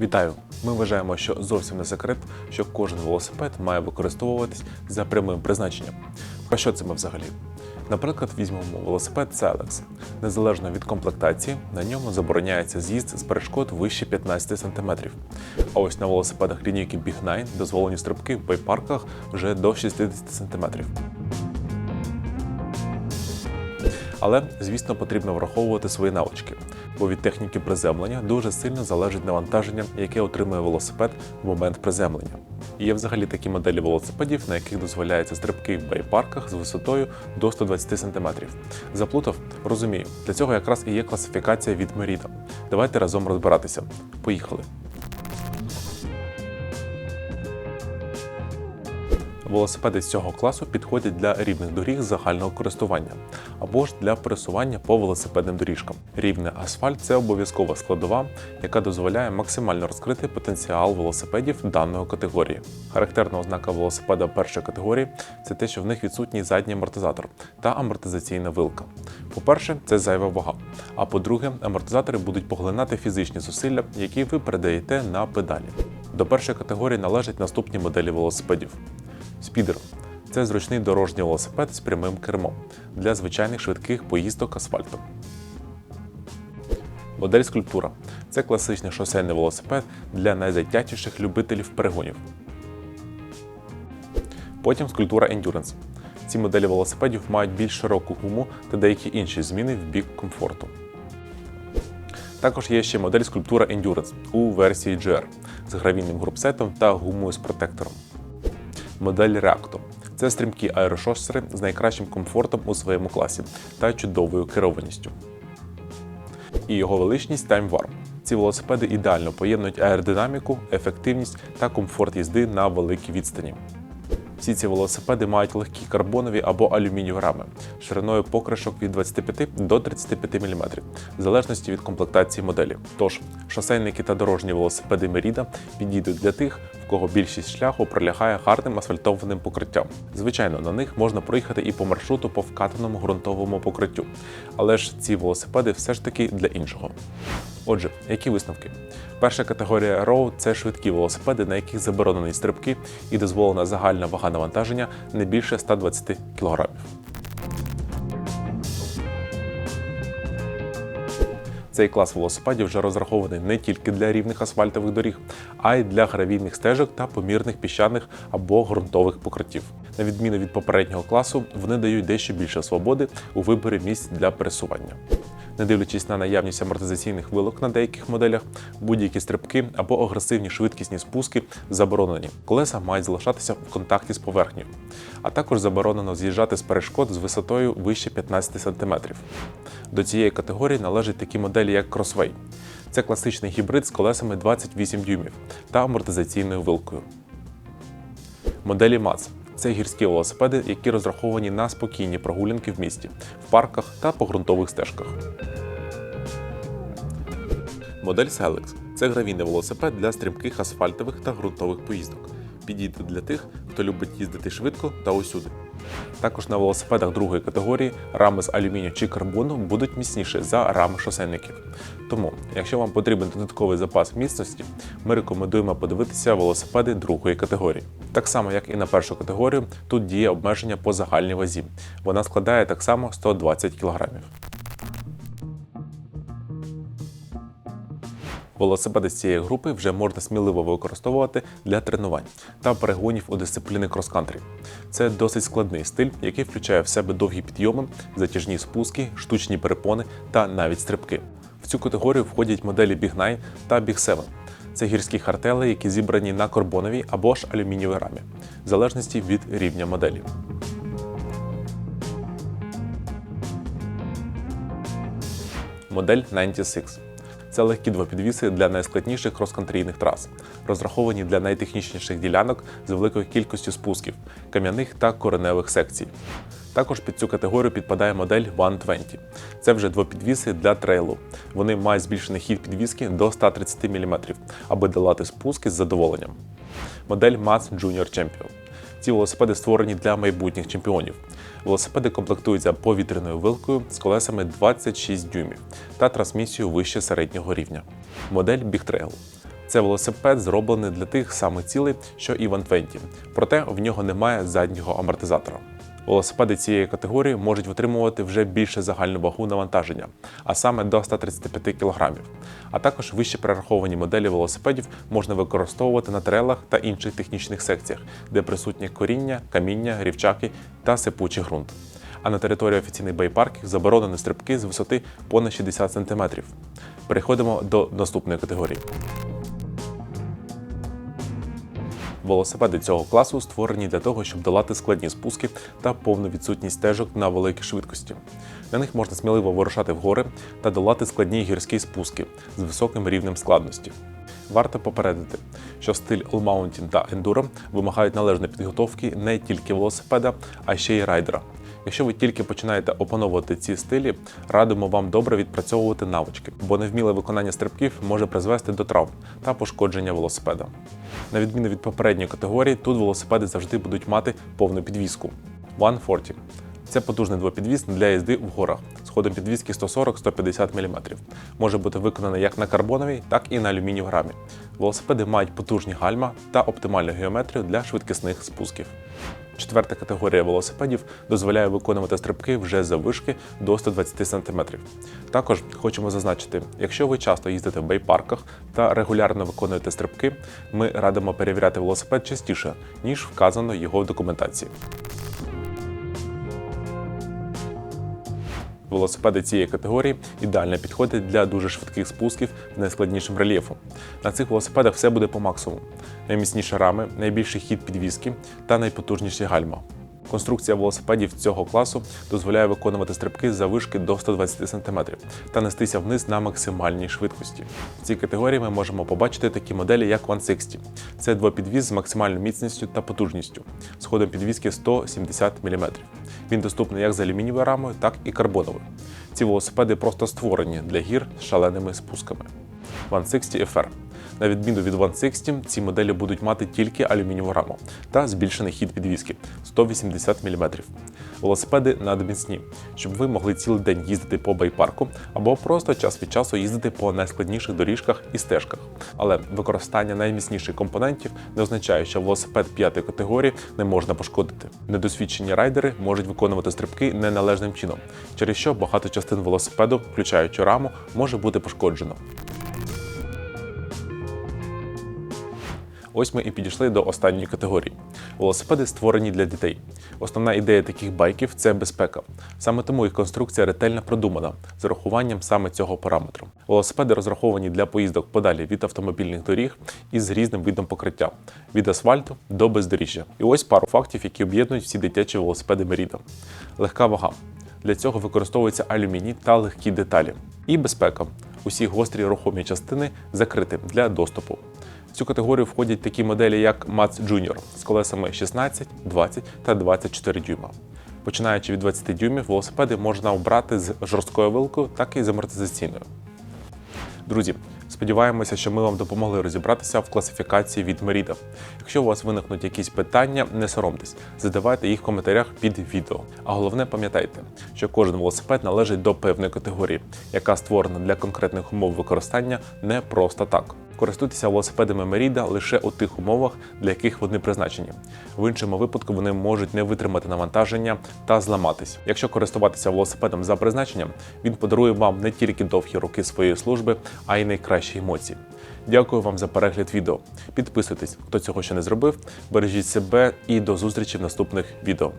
Вітаю! Ми вважаємо, що зовсім не секрет, що кожен велосипед має використовуватись за прямим призначенням. Про що це ми взагалі? Наприклад, візьмемо велосипед Celex. Незалежно від комплектації, на ньому забороняється з'їзд з перешкод вище 15 см. А ось на велосипедах лінійки Big 9 дозволені стрибки в байпарках вже до 60 см. Але, звісно, потрібно враховувати свої навички, бо від техніки приземлення дуже сильно залежить навантаження, яке отримує велосипед в момент приземлення. І є взагалі такі моделі велосипедів, на яких дозволяються стрибки в байпарках з висотою до 120 см. Заплутав? Розумію. Для цього якраз і є класифікація від Merida. Давайте разом розбиратися. Поїхали. Велосипеди з цього класу підходять для рівних доріг загального користування або ж для пересування по велосипедним доріжкам. Рівний асфальт це обов'язкова складова, яка дозволяє максимально розкрити потенціал велосипедів даної категорії. Характерна ознака велосипеда першої категорії це те, що в них відсутній задній амортизатор та амортизаційна вилка. По-перше, це зайва вага. А по-друге, амортизатори будуть поглинати фізичні зусилля, які ви передаєте на педалі. До першої категорії належать наступні моделі велосипедів. Спідер це зручний дорожній велосипед з прямим кермом для звичайних швидких поїздок асфальтом. Модель скульптура це класичний шосейний велосипед для найзатятіших любителів перегонів. Потім скульптура Endurance. Ці моделі велосипедів мають більш широку гуму та деякі інші зміни в бік комфорту. Також є ще модель скульптура Endurance у версії GR з гравійним групсетом та гумою з протектором модель Reacto. Це стрімкі аерошосери з найкращим комфортом у своєму класі та чудовою керованістю. І його величність Time Warp. Ці велосипеди ідеально поєднують аеродинаміку, ефективність та комфорт їзди на великій відстані. Всі ці велосипеди мають легкі карбонові або алюмінієві рами шириною покришок від 25 до 35 мм, в залежності від комплектації моделі. Тож, шосейники та дорожні велосипеди Merida підійдуть для тих, в кого більшість шляху пролягає гарним асфальтованим покриттям. Звичайно, на них можна проїхати і по маршруту по вкатаному ґрунтовому покриттю, але ж ці велосипеди все ж таки для іншого. Отже, які висновки? Перша категорія Road – це швидкі велосипеди, на яких заборонені стрибки і дозволена загальна вага навантаження не більше 120 кг. Цей клас велосипедів вже розрахований не тільки для рівних асфальтових доріг, а й для гравійних стежок та помірних піщаних або ґрунтових покриттів. На відміну від попереднього класу, вони дають дещо більше свободи у виборі місць для пересування. Не дивлячись на наявність амортизаційних вилок на деяких моделях, будь-які стрибки або агресивні швидкісні спуски заборонені. Колеса мають залишатися в контакті з поверхнею, а також заборонено з'їжджати з перешкод з висотою вище 15 см. До цієї категорії належать такі моделі, як Crossway. Це класичний гібрид з колесами 28 дюймів та амортизаційною вилкою. Моделі МАЦ це гірські велосипеди, які розраховані на спокійні прогулянки в місті, в парках та по ґрунтових стежках. Модель Celex – це гравійний велосипед для стрімких асфальтових та ґрунтових поїздок. Підійде для тих, хто любить їздити швидко та усюди. Також на велосипедах другої категорії рами з алюмінію чи карбону будуть міцніші за рами шосейників. Тому, якщо вам потрібен додатковий запас міцності, ми рекомендуємо подивитися велосипеди другої категорії. Так само, як і на першу категорію, тут діє обмеження по загальній вазі. Вона складає так само 120 кг. Велосипеди з цієї групи вже можна сміливо використовувати для тренувань та перегонів у дисципліни крос-кантрі. Це досить складний стиль, який включає в себе довгі підйоми, затяжні спуски, штучні перепони та навіть стрибки. В цю категорію входять моделі Big 9 та Big 7. Це гірські хартели, які зібрані на карбоновій або ж алюмінієвій рамі, в залежності від рівня моделі. Модель 96. Це легкі двопідвіси для найскладніших крос-кантрійних трас, розраховані для найтехнічніших ділянок з великою кількістю спусків, кам'яних та кореневих секцій. Також під цю категорію підпадає модель 120. Це вже двопідвіси для трейлу. Вони мають збільшений хід підвіски до 130 мм, аби долати спуски з задоволенням. Модель Maz Junior Champion. Ці велосипеди створені для майбутніх чемпіонів. Велосипеди комплектуються повітряною вилкою з колесами 26 дюймів та трансмісією вище середнього рівня. Модель Big Trail. Це велосипед зроблений для тих самих цілей, що і One 20, проте в нього немає заднього амортизатора. Велосипеди цієї категорії можуть витримувати вже більше загальну вагу навантаження, а саме до 135 кг. А також вище перераховані моделі велосипедів можна використовувати на трелах та інших технічних секціях, де присутнє коріння, каміння, рівчаки та сипучий ґрунт. А на території офіційних байпарків заборонені стрибки з висоти понад 60 см. Переходимо до наступної категорії. Велосипеди цього класу створені для того, щоб долати складні спуски та повну відсутність стежок на великій швидкості. На них можна сміливо вирушати в гори та долати складні гірські спуски з високим рівнем складності. Варто попередити, що стиль All Mountain та Enduro вимагають належної підготовки не тільки велосипеда, а ще й райдера. Якщо ви тільки починаєте опановувати ці стилі, радимо вам добре відпрацьовувати навички, бо невміле виконання стрибків може призвести до травм та пошкодження велосипеда. На відміну від попередньої категорії, тут велосипеди завжди будуть мати повну підвіску. 140 це потужний двопідвіз для їзди в горах з ходом підвіски 140-150 мм. Може бути виконаний як на карбоновій, так і на алюмінієвій рамі. Велосипеди мають потужні гальма та оптимальну геометрію для швидкісних спусків. Четверта категорія велосипедів дозволяє виконувати стрибки вже за вишки до 120 см. Також хочемо зазначити, якщо ви часто їздите в бейпарках та регулярно виконуєте стрибки, ми радимо перевіряти велосипед частіше, ніж вказано його в документації. Велосипеди цієї категорії ідеально підходять для дуже швидких спусків з найскладнішим рельєфом. На цих велосипедах все буде по максимуму: найміцніші рами, найбільший хід підвіски та найпотужніші гальма. Конструкція велосипедів цього класу дозволяє виконувати стрибки за вишки до 120 см та нестися вниз на максимальній швидкості. В цій категорії ми можемо побачити такі моделі, як 160. Це двопідвіз з максимальною міцністю та потужністю, з ходом підвіски 170 мм. Він доступний як з алюмінієвою рамою, так і карбоновою. Ці велосипеди просто створені для гір з шаленими спусками. 160 FR на відміну від 160, ці моделі будуть мати тільки алюмінієву раму та збільшений хід підвіски 180 мм. Велосипеди надміцні, щоб ви могли цілий день їздити по байпарку або просто час від часу їздити по найскладніших доріжках і стежках. Але використання найміцніших компонентів не означає, що велосипед п'ятої категорії не можна пошкодити. Недосвідчені райдери можуть виконувати стрибки неналежним чином, через що багато частин велосипеду, включаючи раму, може бути пошкоджено. Ось ми і підійшли до останньої категорії. Велосипеди створені для дітей. Основна ідея таких байків це безпека. Саме тому їх конструкція ретельно продумана з урахуванням саме цього параметру. Велосипеди розраховані для поїздок подалі від автомобільних доріг із різним видом покриття від асфальту до бездоріжжя. І ось пару фактів, які об'єднують всі дитячі велосипеди Merida. Легка вага. Для цього використовується алюміній та легкі деталі. І безпека. Усі гострі рухомі частини закриті для доступу. Цю категорію входять такі моделі, як Mats Junior з колесами 16, 20 та 24 дюйма. Починаючи від 20 дюймів, велосипеди можна обрати з жорсткою вилкою, так і з амортизаційною. Друзі, сподіваємося, що ми вам допомогли розібратися в класифікації від Merida. Якщо у вас виникнуть якісь питання, не соромтесь, задавайте їх в коментарях під відео. А головне пам'ятайте, що кожен велосипед належить до певної категорії, яка створена для конкретних умов використання не просто так. Користуйтеся велосипедами Merida лише у тих умовах, для яких вони призначені. В іншому випадку вони можуть не витримати навантаження та зламатись. Якщо користуватися велосипедом за призначенням, він подарує вам не тільки довгі роки своєї служби, а й найкращі емоції. Дякую вам за перегляд відео. Підписуйтесь, хто цього ще не зробив. Бережіть себе і до зустрічі в наступних відео.